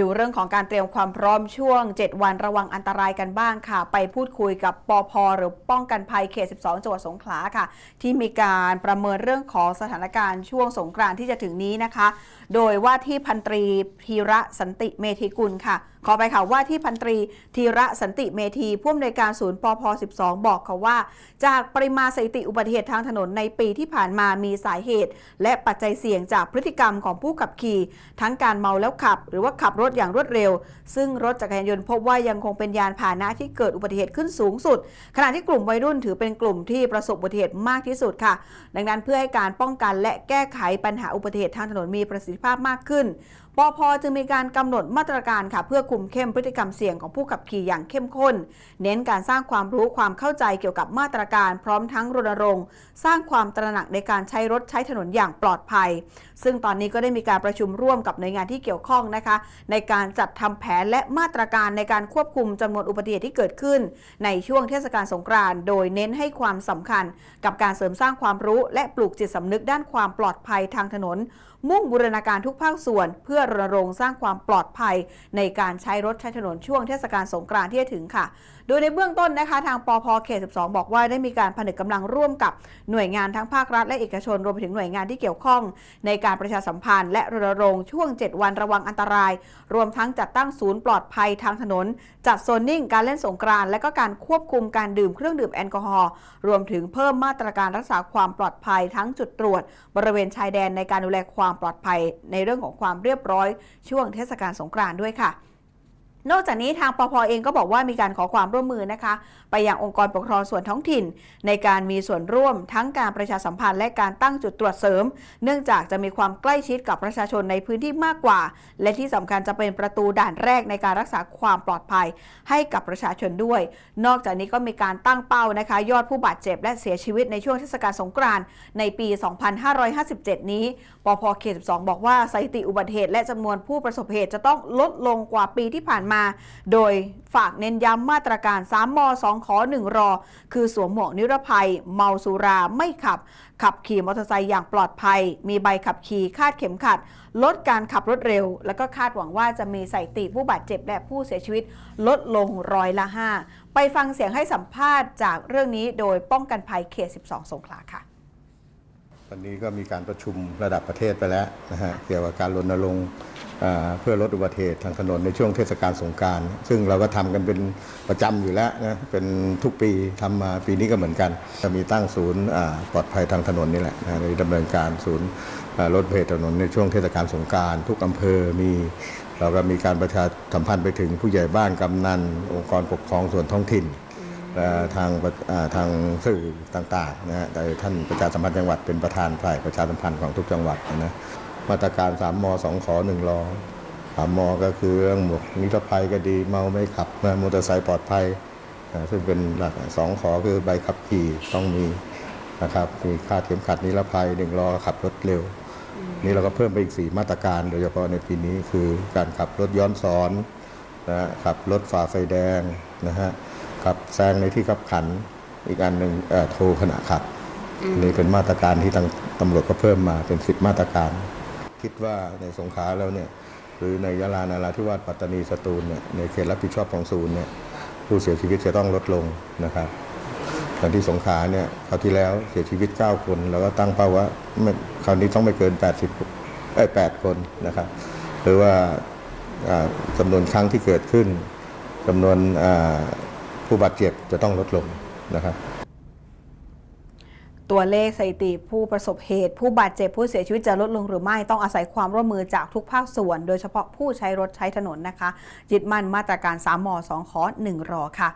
ดูเรื่องของการเตรียมความพร้อมช่วง 7 วันระวังอันตรายกันบ้างค่ะ ไปพูดคุยกับปอพหรือป้องกันภัยเขต 12 จังหวัดสงขลาค่ะ ที่มีการประเมินเรื่องของสถานการณ์ช่วงสงกรานที่จะถึงนี้นะคะ โดยว่าที่พันตรีพีระสันติเมธิกุลค่ะ ขอไปค่ะว่าที่พันตรีธีระสันติเมธีผู้อำนวยการศูนย์ปพ12 บอกค่ะว่า จากปริมาณสถิติอุบัติเหตุทางถนนในปีที่ผ่านมามีสาเหตุ และปัจจัยเสี่ยงจากพฤติกรรมของผู้ขับขี่ ทั้งการเมาแล้วขับ หรือว่าขับรถอย่างรวดเร็ว ซึ่งรถจักรยานยนต์พบว่ายังคงเป็นยานพาหนะที่เกิดอุบัติเหตุขึ้นสูงสุด ขณะที่กลุ่มวัยรุ่นถือเป็นกลุ่มที่ประสบอุบัติเหตุมากที่สุดค่ะ ดังนั้นเพื่อให้การป้องกันและแก้ไขปัญหาอุบัติเหตุทางถนนมีประสิทธิภาพมากขึ้นปอพจึงมีการกำหนดมาตรการค่ะเพื่อคุุมเข้มพฤติกรรมเสี่ยงของผู้ขับขี่อย่างเข้มข้น เน้นการสร้างความรู้ความเข้าใจเกี่ยวกับมาตรการ พร้อมทั้งรณรงค์ สร้างความตระหนักในการใช้รถใช้ถนนอย่างปลอดภัย ซึ่งตอนนี้ก็ได้มีการประชุมร่วมกับหน่วยงานที่เกี่ยวข้องนะคะ ในการจัดทำแผนและมาตรการในการควบคุมจำนวนอุบัติเหตุที่เกิดขึ้น ในช่วงเทศกาลสงกรานต์โดยเน้นให้ความสำคัญ กับการเสริมสร้างความรู้ และปลูกจิตสำนึกด้านความปลอดภัยทางถนน มุ่งบูรณาการทุกภาคส่วน เพื่อรณรงค์สร้างความปลอดภัยในการใช้รถใช้ถนนช่วงเทศกาลสงกรานต์ที่จะถึงค่ะ โดยในเบื้องต้นนะคะทางปพเขต 12 บอกว่าได้มีการผนึกกำลังร่วมกับหน่วยงานทั้งภาครัฐและเอกชนรวมไปถึงหน่วยงานที่เกี่ยวข้อง ในการประชาสัมพันธ์และรณรงค์ช่วง 7 วันระวังอันตราย รวมทั้งจัดตั้งศูนย์ปลอดภัยทางถนน จัดโซนนิ่งการเล่นสงกรานต์และก็การควบคุมการดื่มเครื่องดื่มแอลกอฮอล์รวมถึงเพิ่มมาตรการรักษาความปลอดภัยทั้งจุดตรวจ บริเวณชายแดนในการดูแลความปลอดภัย ในเรื่องของความเรียบร้อยช่วงเทศกาลสงกรานต์ด้วยค่ะ นอกจากนี้ทางปพเองก็บอกว่ามีการขอความร่วมมือนะคะ ไปยังองค์กรปกครองส่วนท้องถิ่น ในการมีส่วนร่วมทั้งการประชาสัมพันธ์และการตั้งจุดตรวจเสริม เนื่องจากจะมีความใกล้ชิดกับประชาชนในพื้นที่มากกว่า และที่สำคัญจะเป็นประตูด่านแรกในการรักษาความปลอดภัยให้กับประชาชนด้วย นอกจากนี้ก็มีการตั้งเป้านะคะ ยอดผู้บาดเจ็บ และเสียชีวิตในช่วงเทศกาลสงกรานต์ในปี 2557 นี้ปพเขต12บอกว่าสถิติอุบัติเหตุและจำนวนผู้ประสบเหตุจะต้องลดลงกว่าปีที่ผ่านมาโดยฝากเน้นย้ำมาตรการ 3 ม 2 ขอ 1 รอ คือสวมหมวกนิรภัย เมาสุราไม่ขับ ขับขี่มอเตอร์ไซค์อย่างปลอดภัย มีใบขับขี่คาดเข็มขัด ลดการขับรถเร็ว แล้วก็คาดหวังว่าจะมีสถิติผู้บาดเจ็บและผู้เสียชีวิตลดลงร้อยละ 5 ไปฟังเสียงให้สัมภาษณ์จากเรื่องนี้โดยป้องกันภัยเขต 12 สงขลาค่ะ วันนี้ก็มีการประชุมระดับประเทศไปแล้วนะฮะเกี่ยวกับการรณรงค์เพื่อลดอุบัติเหตุทางถนนในช่วงเทศกาลสงการ ซึ่งเราก็ทำกันเป็นประจำอยู่แล้วนะเป็นทุกปีทำมาปีนี้ก็เหมือนกัน จะมีตั้งศูนย์ปลอดภัยทางถนนนี่แหละนะในดำเนินการศูนย์ลดเหตุถนนในช่วงเทศกาลสงการ ทุกอำเภอมีเราก็มีการประชาสัมพันธ์ไปถึงผู้ใหญ่บ้านกำนันองค์กรปกครองส่วนท้องถิ่น ทางทางสื่อต่างๆนะฮะโดยท่านประชาสัมพันธ์จังหวัดเป็นประธานฝ่ายประชาสัมพันธ์ของทุกจังหวัดนะมาตรการ3ม2ขอ1รอ3มก็คือเรื่องหมวกนิรภัยก็ดีเมาไม่ขับนะมอเตอร์ไซค์ปลอดภัยซึ่งเป็นหลักสองขอคือใบขับขี่ต้องมีนะครับมีค่าเข็มขัดนิรภัยหนึ่งรอขับรถเร็ว นี่เราก็เพิ่มไปอีก 4 มาตรการ โดยเฉพาะในปีนี้คือการขับรถย้อนสอนนะฮะขับรถฝ่าไฟแดงนะฮะ ขับแซงในที่ขับขัน อีกอันหนึ่งเอ่อโทรขณะขับนี่เป็นมาตรการที่ทางตำรวจก็เพิ่มมาเป็น10มาตรการ คิดว่าในสงขลาแล้วเนี่ยหรือในยะลานาราธิวาสปัตตานีสตูลเนี่ยในเขตรับผิดชอบของศูนย์เนี่ยผู้เสียชีวิตจะต้องลดลงนะครับอย่างที่สงขลาเนี่ยคราวที่แล้วเสียชีวิต 9 คน แล้วก็ตั้งเป้าว่าไม่คราวนี้ต้องไม่เกิน 80เอ้ย8คนนะครับ หรือว่าอ่าจำนวนครั้งที่เกิดขึ้นจำนวนอ่า ผู้บาดเจ็บจะต้องลดลงนะครับตัวเลขสถิติผู้ประสบเหตุ ผู้บาดเจ็บผู้เสียชีวิตจะลดลงหรือไม่ต้องอาศัยความร่วมมือจากทุกภาคส่วน โดยเฉพาะผู้ใช้รถใช้ถนนนะคะยึดมั่นมาตรการ3ม2ขอ1รอค่ะ